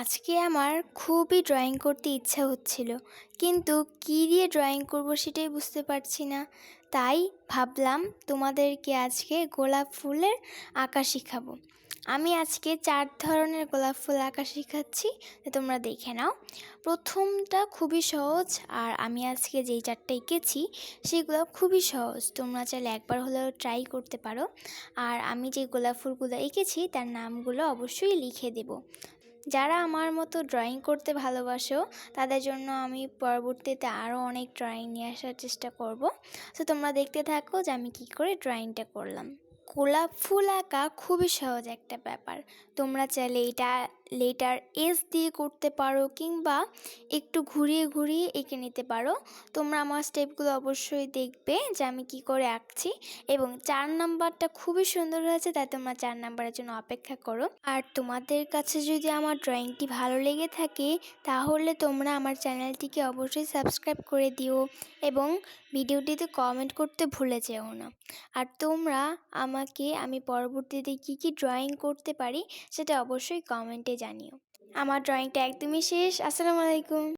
আজকে আমার খুবই ড্রয়িং করতে ইচ্ছা হচ্ছিল, কিন্তু কী দিয়ে ড্রয়িং করব সেটাই বুঝতে পারছি না। তাই ভাবলাম তোমাদেরকে আজকে গোলাপ ফুলের আঁকা শেখাবো। আমি আজকে চার ধরনের গোলাপ ফুল আঁকা শেখাচ্ছি তোমরা দেখে নাও। প্রথমটা খুবই সহজ, আর আমি আজকে যেই চারটা এঁকেছি, সেগুলো খুবই সহজ। তোমরা চাইলে একবার হলেও ট্রাই করতে পারো। আর আমি যে গোলাপ ফুলগুলো এঁকেছি, তার নামগুলো অবশ্যই লিখে দেবো। যারা আমার মতো ড্রয়িং করতে ভালোবাসো, তাদের জন্য আমি পরবর্তীতে আরও অনেক ড্রয়িং নিয়ে আসার চেষ্টা করব। তো তোমরা দেখতে থাকো যে আমি কী করে ড্রয়িংটা করলাম। গোলাপ ফুল আঁকা খুবই সহজ একটা ব্যাপার। তোমরা চাইলে এটা লেটার এস দিয়ে করতে পারো কিংবা একটু ঘুরিয়ে ঘুরিয়ে এঁকে নিতে পারো। তোমরা আমার স্টেপগুলো অবশ্যই দেখবে যে আমি কি করে আঁকছি এবং চার নাম্বারটা খুবই সুন্দর হয়েছে, তাই তোমরা চার নাম্বারের জন্য অপেক্ষা করো। আর তোমাদের কাছে যদি আমার ড্রয়িংটি ভালো লেগে থাকে, তাহলে তোমরা আমার চ্যানেলটিকে অবশ্যই সাবস্ক্রাইব করে দিও এবং ভিডিওটিতে কমেন্ট করতে ভুলে যেও না। আর তোমরা আমাকে আমি পরবর্তীতে কি কি ড্রয়িং করতে পারি, সেটা অবশ্যই কমেন্টে জানিও। আমার ড্রয়িংটা একদমই শেষ। আসসালামু আলাইকুম।